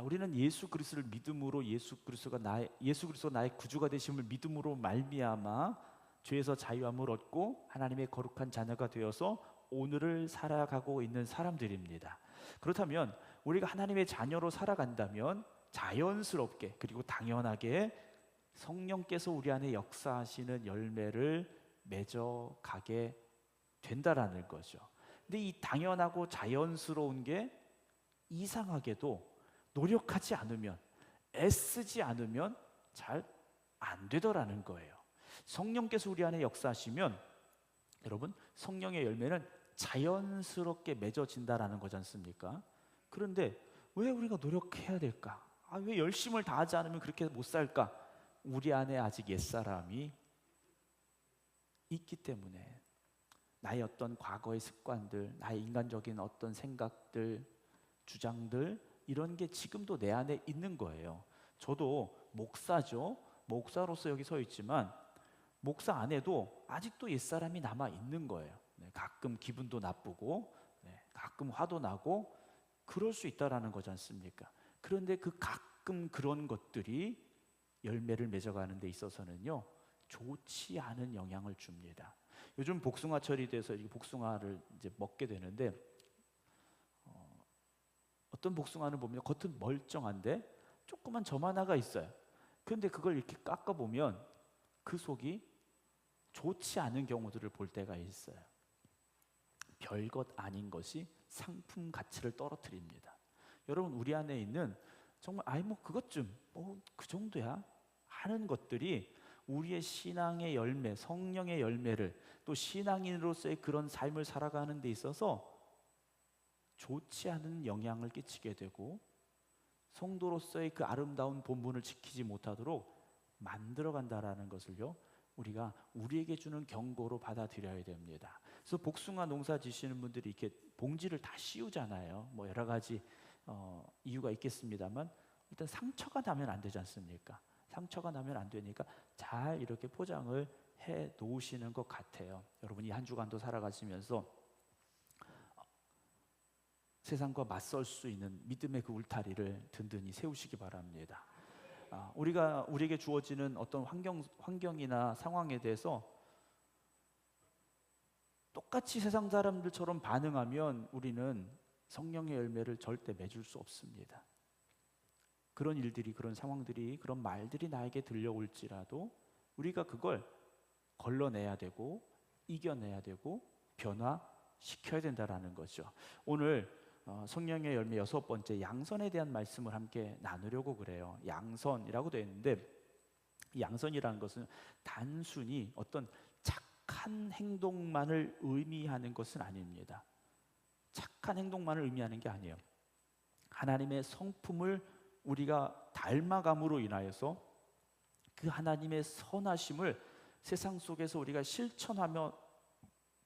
자, 우리는 예수 그리스도를 믿음으로 예수 그리스도가 나의 예수 그리스도가 나의 구주가 되심을 믿음으로 말미암아 죄에서 자유함을 얻고 하나님의 거룩한 자녀가 되어서 오늘을 살아가고 있는 사람들입니다. 그렇다면 우리가 하나님의 자녀로 살아간다면 자연스럽게 그리고 당연하게 성령께서 우리 안에 역사하시는 열매를 맺어 가게 된다라는 거죠. 근데 이 당연하고 자연스러운 게 이상하게도 노력하지 않으면 애쓰지 않으면 잘 안 되더라는 거예요. 성령께서 우리 안에 역사하시면 여러분 성령의 열매는 자연스럽게 맺어진다라는 거지 않습니까? 그런데 왜 우리가 노력해야 될까? 아, 왜 열심을 다하지 않으면 그렇게 못 살까? 우리 안에 아직 옛사람이 있기 때문에 나의 어떤 과거의 습관들, 나의 인간적인 어떤 생각들, 주장들 이런 게 지금도 내 안에 있는 거예요. 저도 목사죠. 목사로서 여기 서 있지만 목사 안에도 아직도 옛사람이 남아 있는 거예요. 네, 가끔 기분도 나쁘고 네, 가끔 화도 나고 그럴 수 있다라는 거지 않습니까? 그런데 그 가끔 그런 것들이 열매를 맺어가는 데 있어서는요 좋지 않은 영향을 줍니다. 요즘 복숭아철이 돼서 이 복숭아를 이제 먹게 되는데 어, 어떤 복숭아는 보면 겉은 멀쩡한데 조그만 점 하나가 있어요. 그런데 그걸 이렇게 깎아 보면 그 속이 좋지 않은 경우들을 볼 때가 있어요. 별것 아닌 것이 상품 가치를 떨어뜨립니다. 여러분 우리 안에 있는 정말 아이 뭐 그것 좀뭐그 정도야 하는 것들이 우리의 신앙의 열매, 성령의 열매를 또 신앙인으로서의 그런 삶을 살아가는 데 있어서 좋지 않은 영향을 끼치게 되고 성도로서의 그 아름다운 본분을 지키지 못하도록 만들어 간다라는 것을요. 우리가 우리에게 주는 경고로 받아들여야 됩니다. 그래서 복숭아 농사 지시는 분들이 이렇게 봉지를 다 씌우잖아요. 뭐 여러 가지 어, 이유가 있겠습니다만 일단 상처가 나면 안 되지 않습니까? 상처가 나면 안 되니까 잘 이렇게 포장을 해 놓으시는 것 같아요. 여러분이 한 주간도 살아가시면서 세상과 맞설 수 있는 믿음의 그 울타리를 든든히 세우시기 바랍니다. 아, 우리가 우리에게 주어지는 어떤 환경 환경이나 상황에 대해서 똑같이 세상 사람들처럼 반응하면 우리는 성령의 열매를 절대 맺을 수 없습니다. 그런 일들이 그런 상황들이 그런 말들이 나에게 들려올지라도 우리가 그걸 걸러내야 되고 이겨내야 되고 변화시켜야 된다라는 거죠. 오늘 어, 성령의 열매 여섯 번째 양선에 대한 말씀을 함께 나누려고 그래요. 양선이라고 되어 있는데 이 양선이라는 것은 단순히 어떤 착한 행동만을 의미하는 것은 아닙니다. 착한 행동만을 의미하는 게 아니에요. 하나님의 성품을 우리가 닮아감으로 인하여서 그 하나님의 선하심을 세상 속에서 우리가 실천하며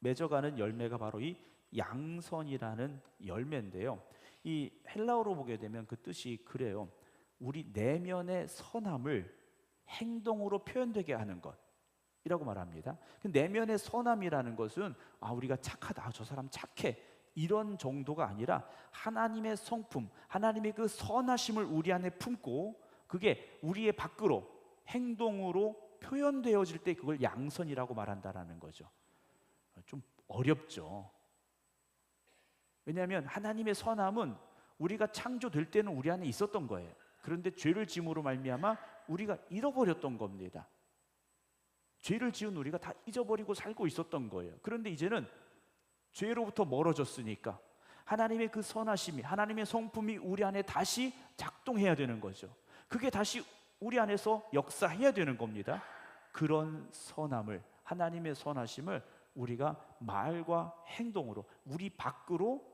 맺어가는 열매가 바로 이 양선이라는 열매인데요. 이 헬라어로 보게 되면 그 뜻이 그래요. 우리 내면의 선함을 행동으로 표현되게 하는 것 이라고 말합니다. 그 내면의 선함이라는 것은 아 우리가 착하다, 아, 저 사람 착해 이런 정도가 아니라 하나님의 성품, 하나님의 그 선하심을 우리 안에 품고 그게 우리의 밖으로 행동으로 표현되어질 때 그걸 양선이라고 말한다라는 거죠. 좀 어렵죠. 왜냐하면 하나님의 선함은 우리가 창조될 때는 우리 안에 있었던 거예요. 그런데 죄를 지음으로 말미암아 우리가 잃어버렸던 겁니다. 죄를 지은 우리가 다 잊어버리고 살고 있었던 거예요. 그런데 이제는 죄로부터 멀어졌으니까 하나님의 그 선하심이 하나님의 성품이 우리 안에 다시 작동해야 되는 거죠. 그게 다시 우리 안에서 역사해야 되는 겁니다. 그런 선함을 하나님의 선하심을 우리가 말과 행동으로 우리 밖으로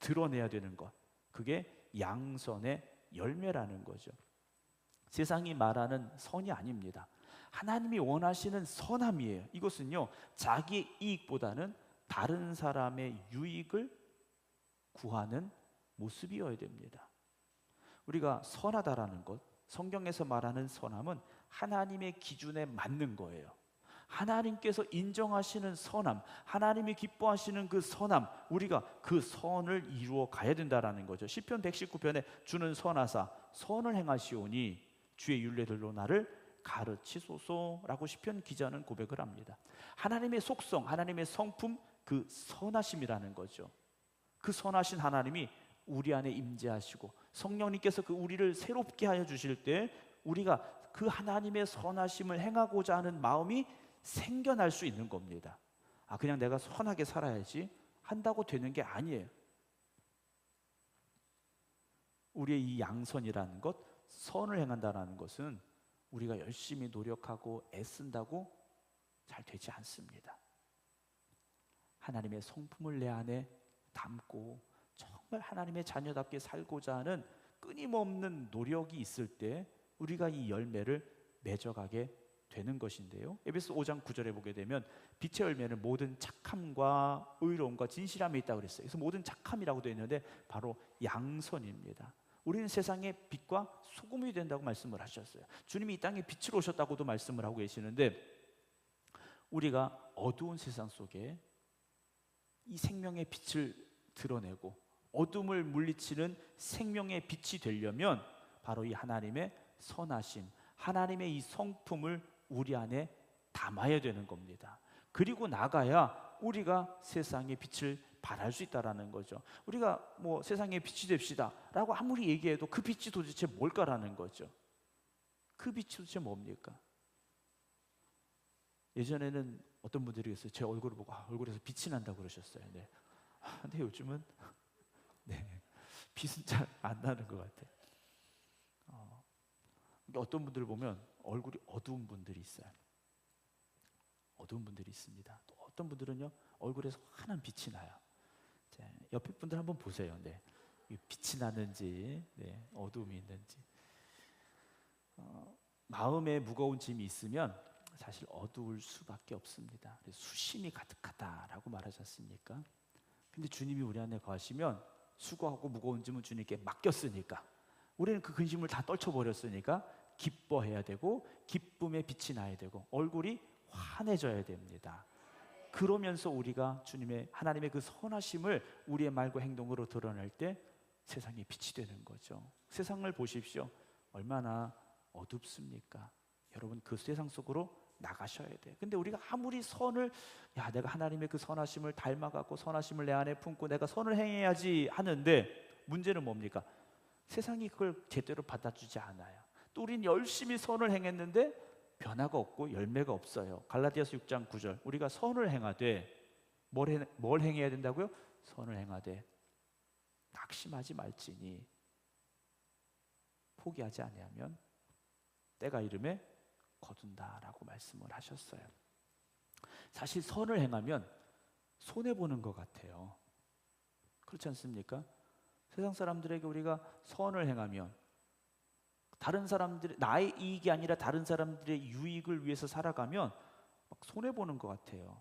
드러내야 되는 것. 그게 양선의 열매라는 거죠. 세상이 말하는 선이 아닙니다. 하나님이 원하시는 선함이에요. 이것은요, 자기 이익보다는 다른 사람의 유익을 구하는 모습이어야 됩니다. 우리가 선하다라는 것, 성경에서 말하는 선함은 하나님의 기준에 맞는 거예요. 하나님께서 인정하시는 선함, 하나님이 기뻐하시는 그 선함, 우리가 그 선을 이루어 가야 된다라는 거죠. 시편 119편에 주는 선하사 선을 행하시오니 주의 윤례들로 나를 가르치소서라고 시편 기자는 고백을 합니다. 하나님의 속성, 하나님의 성품 그 선하심이라는 거죠. 그 선하신 하나님이 우리 안에 임재하시고 성령님께서 그 우리를 새롭게 하여 주실 때 우리가 그 하나님의 선하심을 행하고자 하는 마음이 생겨날 수 있는 겁니다. 아, 그냥 내가 선하게 살아야지 한다고 되는 게 아니에요. 우리의 이 양선이라는 것, 선을 행한다라는 것은 우리가 열심히 노력하고 애쓴다고 잘 되지 않습니다. 하나님의 성품을 내 안에 담고 정말 하나님의 자녀답게 살고자 하는 끊임없는 노력이 있을 때 우리가 이 열매를 맺어가게 되는 것인데요. 에베소 5장 9절에 보게 되면 빛의 열매는 모든 착함과 의로움과 진실함에 있다 그랬어요. 그래서 모든 착함이라고 되어 있는데 바로 양선입니다. 우리는 세상의 빛과 소금이 된다고 말씀을 하셨어요. 주님이 이 땅에 빛을 오셨다고도 말씀을 하고 계시는데 우리가 어두운 세상 속에 이 생명의 빛을 드러내고 어둠을 물리치는 생명의 빛이 되려면 바로 이 하나님의 선하심, 하나님의 이 성품을 우리 안에 담아야 되는 겁니다. 그리고 나가야 우리가 세상의 빛을 발할 수 있다라는 거죠. 우리가 뭐 세상의 빛이 됩시다라고 아무리 얘기해도 그 빛이 도대체 뭘까라는 거죠. 그 빛이 도대체 뭡니까? 예전에는 어떤 분들이 있어요. 제 얼굴을 보고 아, 얼굴에서 빛이 난다 그러셨어요. 네. 아, 근데 요즘은 네 빛은 잘 안 나는 것 같아요. 어, 어떤 분들 보면 얼굴이 어두운 분들이 있어요. 어두운 분들이 있습니다. 또 어떤 분들은요 얼굴에서 환한 빛이 나요. 자, 옆에 분들 한번 보세요. 네, 빛이 나는지, 네, 어두움이 있는지. 어, 마음에 무거운 짐이 있으면 사실 어두울 수밖에 없습니다. 수심이 가득하다라고 말하지 않습니까? 근데 주님이 우리 안에 거하시면 수고하고 무거운 짐은 주님께 맡겼으니까 우리는 그 근심을 다 떨쳐버렸으니까 기뻐해야 되고 기쁨의 빛이 나야 되고 얼굴이 환해져야 됩니다. 그러면서 우리가 주님의 하나님의 그 선하심을 우리의 말과 행동으로 드러낼 때 세상에 빛이 되는 거죠. 세상을 보십시오. 얼마나 어둡습니까? 여러분 그 세상 속으로 나가셔야 돼. 근데 우리가 아무리 선을 야 내가 하나님의 그 선하심을 닮아갖고 선하심을 내 안에 품고 내가 선을 행해야지 하는데 문제는 뭡니까? 세상이 그걸 제대로 받아주지 않아요. 또 우리는 열심히 선을 행했는데 변화가 없고 열매가 없어요. 갈라디아서 6장 9절. 우리가 선을 행하되 뭘, 해, 뭘 행해야 된다고요? 선을 행하되 낙심하지 말지니 포기하지 아니하면 때가 이름에 거둔다라고 말씀을 하셨어요. 사실 선을 행하면 손해 보는 것 같아요. 그렇지 않습니까? 세상 사람들에게 우리가 선을 행하면 다른 사람들 나의 이익이 아니라 다른 사람들의 유익을 위해서 살아가면 막 손해 보는 것 같아요.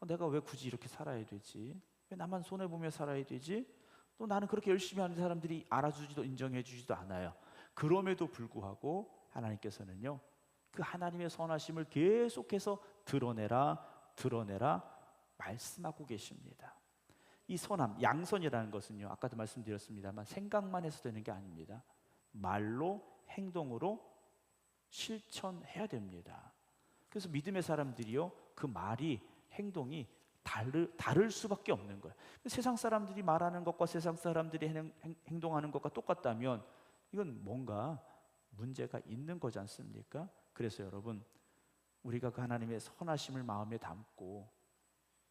어, 내가 왜 굳이 이렇게 살아야 되지? 왜 나만 손해 보며 살아야 되지? 또 나는 그렇게 열심히 하는 사람들이 알아주지도 인정해 주지도 않아요. 그럼에도 불구하고 하나님께서는요. 그 하나님의 선하심을 계속해서 드러내라 드러내라 말씀하고 계십니다. 이 선함, 양선이라는 것은요. 아까도 말씀드렸습니다만 생각만 해서 되는 게 아닙니다. 말로 행동으로 실천해야 됩니다. 그래서 믿음의 사람들이요. 그 말이 행동이 다를, 다를 수밖에 없는 거예요. 세상 사람들이 말하는 것과 세상 사람들이 행, 행동하는 것과 똑같다면 이건 뭔가 문제가 있는 거지 않습니까? 그래서 여러분 우리가 그 하나님의 선하심을 마음에 담고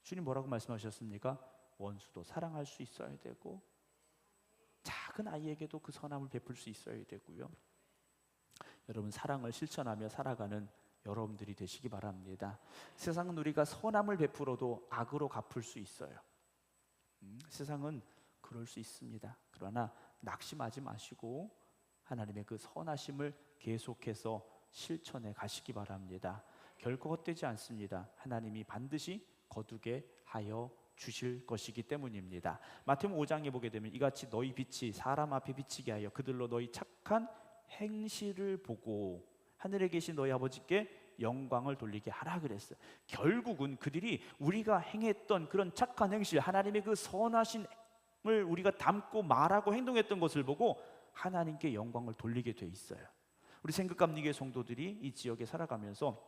주님 뭐라고 말씀하셨습니까? 원수도 사랑할 수 있어야 되고 작은 아이에게도 그 선함을 베풀 수 있어야 되고요. 여러분 사랑을 실천하며 살아가는 여러분들이 되시기 바랍니다. 세상은 우리가 선함을 베풀어도 악으로 갚을 수 있어요. 음, 세상은 그럴 수 있습니다. 그러나 낙심하지 마시고 하나님의 그 선하심을 계속해서 실천해 가시기 바랍니다. 결코 헛되지 않습니다. 하나님이 반드시 거두게 하여 주실 것이기 때문입니다. 마태복음 5장에 보게 되면 이같이 너희 빛이 사람 앞에 비치게 하여 그들로 너희 착한 행실을 보고 하늘에 계신 너희 아버지께 영광을 돌리게 하라 그랬어요. 결국은 그들이 우리가 행했던 그런 착한 행실, 하나님의 그 선하심을 우리가 담고 말하고 행동했던 것을 보고 하나님께 영광을 돌리게 돼 있어요. 우리 생각감리교회 성도들이 이 지역에 살아가면서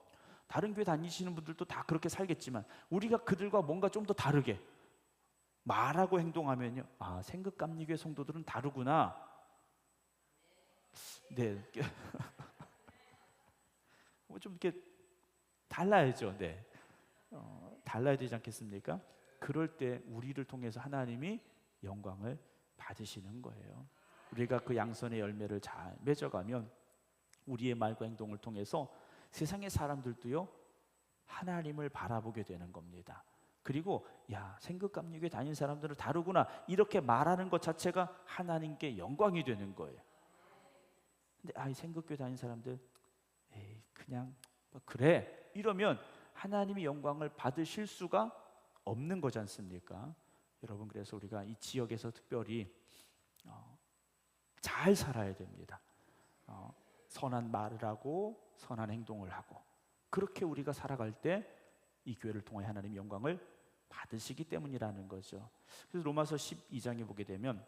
다른 교회 다니시는 분들도 다 그렇게 살겠지만 우리가 그들과 뭔가 좀 더 다르게 말하고 행동하면요. 아, 생각감리교회 성도들은 다르구나. 네. 뭐 좀 이렇게 달라야죠. 네. 어, 달라야 되지 않겠습니까? 그럴 때 우리를 통해서 하나님이 영광을 받으시는 거예요. 우리가 그 양선의 열매를 잘 맺어가면 우리의 말과 행동을 통해서 세상의 사람들도요 하나님을 바라보게 되는 겁니다. 그리고 야 생극감리교회 다닌 사람들은 다르구나 이렇게 말하는 것 자체가 하나님께 영광이 되는 거예요. 근데 아이 생극교회 다닌 사람들 에이 그냥 뭐 그래 이러면 하나님이 영광을 받으실 수가 없는 거지 않습니까? 여러분 그래서 우리가 이 지역에서 특별히 어, 잘 살아야 됩니다. 어, 선한 말을 하고 선한 행동을 하고 그렇게 우리가 살아갈 때 이 교회를 통해 하나님 영광을 받으시기 때문이라는 거죠. 그래서 로마서 12장에 보게 되면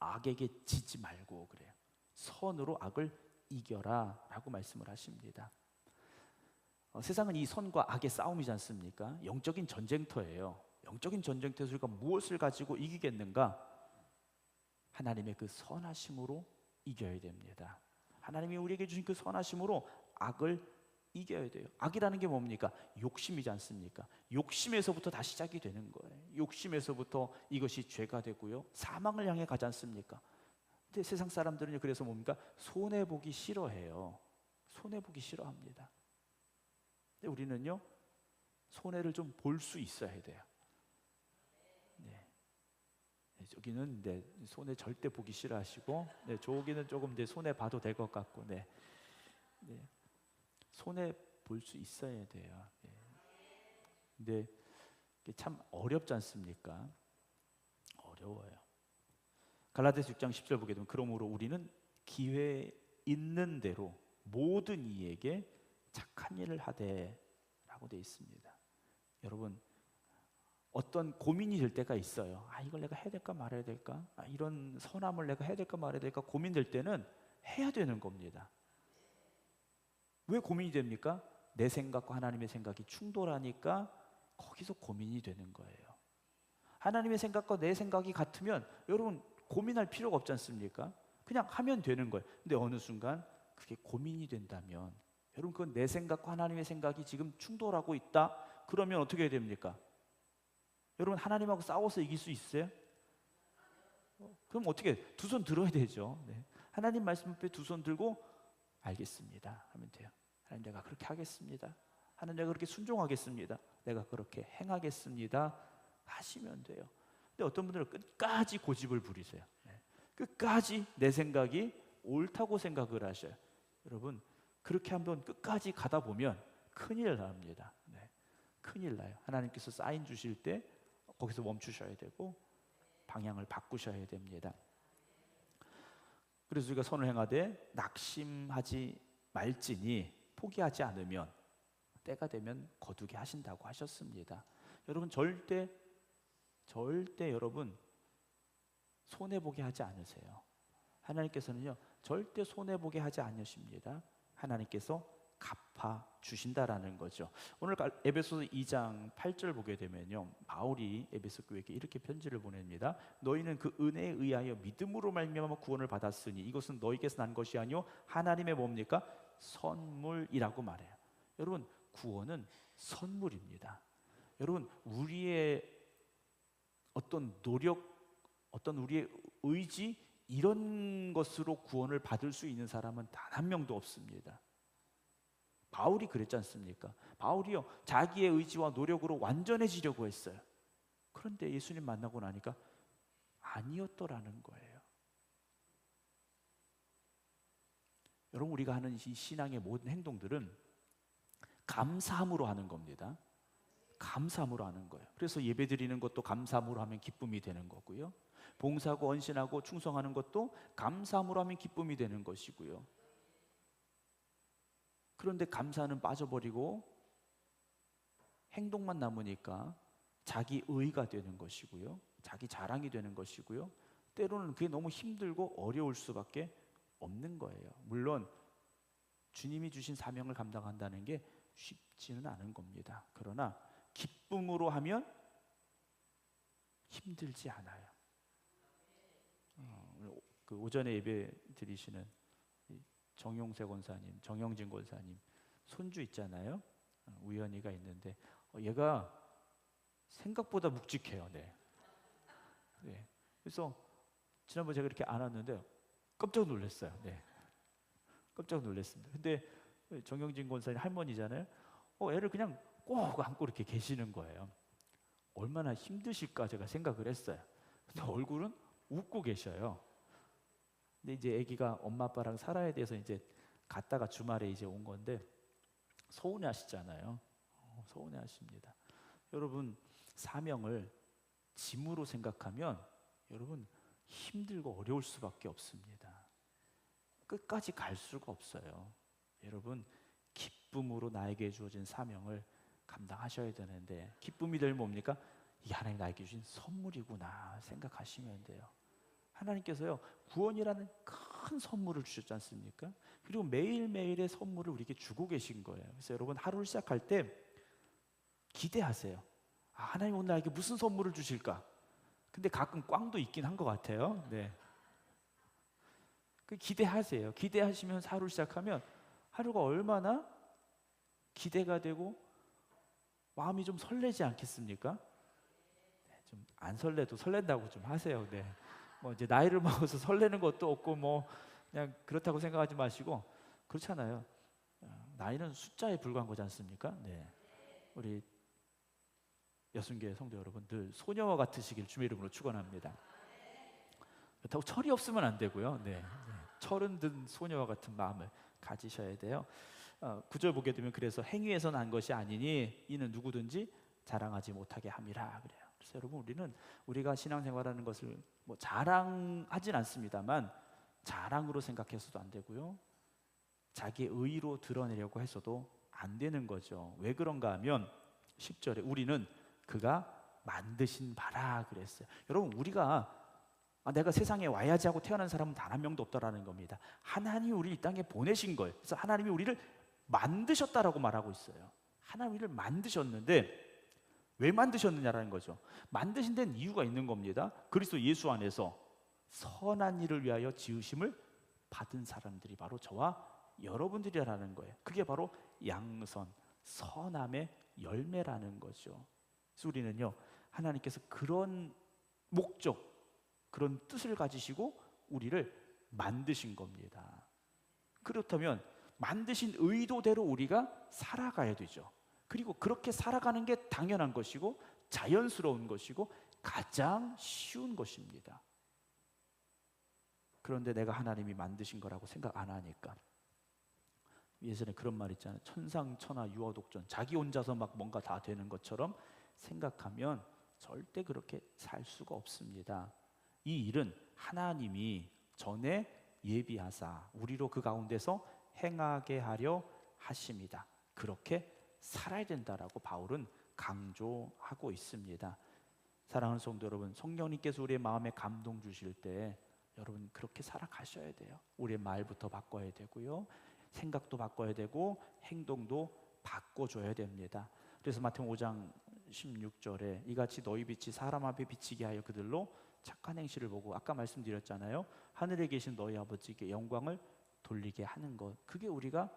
악에게 지지 말고 그래요. 선으로 악을 이겨라 라고 말씀을 하십니다. 어, 세상은 이 선과 악의 싸움이지 않습니까? 영적인 전쟁터예요. 영적인 전쟁터에서 우리가 무엇을 가지고 이기겠는가? 하나님의 그 선하심으로 이겨야 됩니다. 하나님이 우리에게 주신 그 선하심으로 악을 이겨야 돼요. 악이라는 게 뭡니까? 욕심이지 않습니까? 욕심에서부터 다 시작이 되는 거예요. 욕심에서부터 이것이 죄가 되고요. 사망을 향해 가지 않습니까? 근데 세상 사람들은요. 그래서 뭡니까? 손해 보기 싫어해요. 손해 보기 싫어합니다. 근데 우리는요. 손해를 좀 볼 수 있어야 돼요. 네. 네, 저기는 네, 손해 절대 보기 싫어하시고, 네, 저기는 조금 네, 손해 봐도 될 것 같고, 네. 네. 손해 볼 수 있어야 돼요. 네. 근데 참 어렵지 않습니까? 어려워요. 갈라디아서 6장 10절 보게 되면 그러므로 우리는 기회 있는 대로 모든 이에게 착한 일을 하되라고 되어 있습니다. 여러분 어떤 고민이 될 때가 있어요. 아 이걸 내가 해야 될까 말아야 될까? 아, 이런 선함을 내가 해야 될까 말아야 될까 고민될 때는 해야 되는 겁니다. 왜 고민이 됩니까? 내 생각과 하나님의 생각이 충돌하니까 거기서 고민이 되는 거예요. 하나님의 생각과 내 생각이 같으면 여러분 고민할 필요가 없지 않습니까? 그냥 하면 되는 거예요. 근데 어느 순간 그게 고민이 된다면 여러분 그건 내 생각과 하나님의 생각이 지금 충돌하고 있다. 그러면 어떻게 해야 됩니까? 여러분 하나님하고 싸워서 이길 수 있어요? 그럼 어떻게 두 손 들어야 되죠. 네. 하나님 말씀 앞에 두 손 들고 알겠습니다 하면 돼요. 하나님 내가 그렇게 하겠습니다. 하나님 내가 그렇게 순종하겠습니다. 내가 그렇게 행하겠습니다. 하시면 돼요. 근데 어떤 분들은 끝까지 고집을 부리세요. 네. 끝까지 내 생각이 옳다고 생각을 하셔요. 여러분 그렇게 한번 끝까지 가다 보면 큰일 납니다. 네. 큰일 나요. 하나님께서 사인 주실 때 거기서 멈추셔야 되고 방향을 바꾸셔야 됩니다. 그래서 우리가 선을 행하되 낙심하지 말지니 포기하지 않으면 때가 되면 거두게 하신다고 하셨습니다. 여러분 절대 절대 여러분 손해 보게 하지 않으세요. 하나님께서는요 절대 손해 보게 하지 않으십니다. 하나님께서 갚아 주신다라는 거죠. 오늘 에베소서 2장 8절 보게 되면요. 바울이 에베소 교회에게 이렇게 편지를 보냅니다. 너희는 그 은혜에 의하여 믿음으로 말미암아 구원을 받았으니 이것은 너희께서 난 것이 아니요 하나님의 뭡니까? 선물이라고 말해요. 여러분 구원은 선물입니다. 여러분 우리의 어떤 노력, 어떤 우리의 의지 이런 것으로 구원을 받을 수 있는 사람은 단 한 명도 없습니다. 바울이 그랬지 않습니까? 바울이요 자기의 의지와 노력으로 완전해지려고 했어요. 그런데 예수님 만나고 나니까 아니었더라는 거예요. 여러분 우리가 하는 이 신앙의 모든 행동들은 감사함으로 하는 겁니다. 감사함으로 하는 거예요. 그래서 예배 드리는 것도 감사함으로 하면 기쁨이 되는 거고요. 봉사하고 언신하고 충성하는 것도 감사함으로 하면 기쁨이 되는 것이고요. 그런데 감사는 빠져버리고 행동만 남으니까 자기 의가 되는 것이고요. 자기 자랑이 되는 것이고요. 때로는 그게 너무 힘들고 어려울 수밖에 없는 거예요. 물론 주님이 주신 사명을 감당한다는 게 쉽지는 않은 겁니다. 그러나 기쁨으로 하면 힘들지 않아요. 어, 그 오전에 예배 드리시는 이 정용세 권사님, 정영진 권사님 손주 있잖아요. 어, 우연이가 있는데 어, 얘가 생각보다 묵직해요. 네. 네. 그래서 지난번 제가 이렇게 안았는데 깜짝 놀랐어요. 네. 깜짝 놀랐습니다. 근데 정영진 권사님 할머니잖아요. 어, 애를 그냥 꼭 안고 이렇게 계시는 거예요. 얼마나 힘드실까 제가 생각을 했어요. 근데 얼굴은 웃고 계셔요. 근데 이제 아기가 엄마 아빠랑 살아야 돼서 이제 갔다가 주말에 이제 온 건데 서운해 하시잖아요. 어, 서운해 하십니다. 여러분 사명을 짐으로 생각하면 여러분 힘들고 어려울 수밖에 없습니다. 끝까지 갈 수가 없어요. 여러분 기쁨으로 나에게 주어진 사명을 감당하셔야 되는데 기쁨이 될 뭡니까? 이게 하나님 나에게 주신 선물이구나 생각하시면 돼요. 하나님께서요 구원이라는 큰 선물을 주셨지 않습니까? 그리고 매일매일의 선물을 우리에게 주고 계신 거예요. 그래서 여러분 하루를 시작할 때 기대하세요. 아, 하나님 오늘 나에게 무슨 선물을 주실까? 근데 가끔 꽝도 있긴 한 것 같아요. 네. 그 기대하세요. 기대하시면 하루 시작하면 하루가 얼마나 기대가 되고 마음이 좀 설레지 않겠습니까? 네, 좀안 설레도 설렌다고 좀 하세요. 네. 뭐 이제 나이를 먹어서 설레는 것도 없고 뭐 그냥 그렇다고 생각하지 마시고 그렇잖아요. 어, 나이는 숫자에 불과한 거지 않습니까? 네. 우리 여순교회 성도 여러분 늘 소녀와 같으시길 주의 이름으로 축원합니다. 그렇다고 철이 없으면 안 되고요. 네. 네. 철은 든 소녀와 같은 마음을 가지셔야 돼요. 어, 구절 보게 되면 그래서 행위에서 난 것이 아니니 이는 누구든지 자랑하지 못하게 함이라 그래요. 그래서 여러분 우리는 우리가 신앙생활하는 것을 뭐 자랑하진 않습니다만 자랑으로 생각해서도 안 되고요. 자기 의로 드러내려고 해서도 안 되는 거죠. 왜 그런가 하면 10절에 우리는 그가 만드신 바라 그랬어요. 여러분 우리가 아, 내가 세상에 와야지 하고 태어난 사람은 단 한 명도 없다라는 겁니다. 하나님이 우리 이 땅에 보내신 거예요. 그래서 하나님이 우리를 만드셨다라고 말하고 있어요. 하나님 우리를 만드셨는데 왜 만드셨느냐라는 거죠. 만드신 데는 이유가 있는 겁니다. 그리스도 예수 안에서 선한 일을 위하여 지으심을 받은 사람들이 바로 저와 여러분들이라는 거예요. 그게 바로 양선, 선함의 열매라는 거죠. 그래서 우리는요, 하나님께서 그런 목적, 그런 뜻을 가지시고 우리를 만드신 겁니다. 그렇다면 만드신 의도대로 우리가 살아가야 되죠. 그리고 그렇게 살아가는 게 당연한 것이고 자연스러운 것이고 가장 쉬운 것입니다. 그런데 내가 하나님이 만드신 거라고 생각 안 하니까 예전에 그런 말 있잖아요. 천상천하 유아독전 자기 혼자서 막 뭔가 다 되는 것처럼 생각하면 절대 그렇게 살 수가 없습니다. 이 일은 하나님이 전에 예비하사 우리로 그 가운데서 행하게 하려 하십니다. 그렇게 살아야 된다라고 바울은 강조하고 있습니다. 사랑하는 성도 여러분, 성령님께서 우리의 마음에 감동 주실 때 여러분 그렇게 살아가셔야 돼요. 우리의 말부터 바꿔야 되고요. 생각도 바꿔야 되고 행동도 바꿔줘야 됩니다. 그래서 마태복음 5장 16절에 이같이 너희 빛이 사람 앞에 비치게 하여 그들로 착한 행실을 보고 아까 말씀드렸잖아요. 하늘에 계신 너희 아버지께 영광을 돌리게 하는 것. 그게 우리가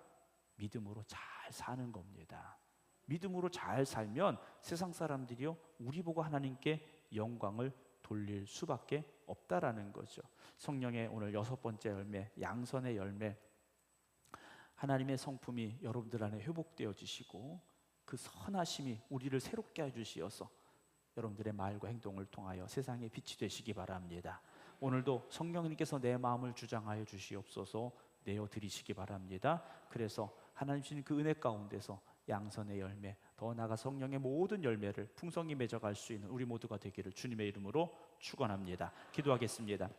믿음으로 잘 사는 겁니다. 믿음으로 잘 살면 세상 사람들이요 우리 보고 하나님께 영광을 돌릴 수밖에 없다라는 거죠. 성령의 오늘 여섯 번째 열매, 양선의 열매. 하나님의 성품이 여러분들 안에 회복되어 지시고 그 선하심이 우리를 새롭게 해 주시어서 여러분들의 말과 행동을 통하여 세상에 빛이 되시기 바랍니다. 오늘도 성령님께서 내 마음을 주장하여 주시옵소서 내어 드리시기 바랍니다. 그래서 하나님 주신 그 은혜 가운데서 양선의 열매, 더 나아가 성령의 모든 열매를 풍성히 맺어갈 수 있는 우리 모두가 되기를 주님의 이름으로 축원합니다. 기도하겠습니다.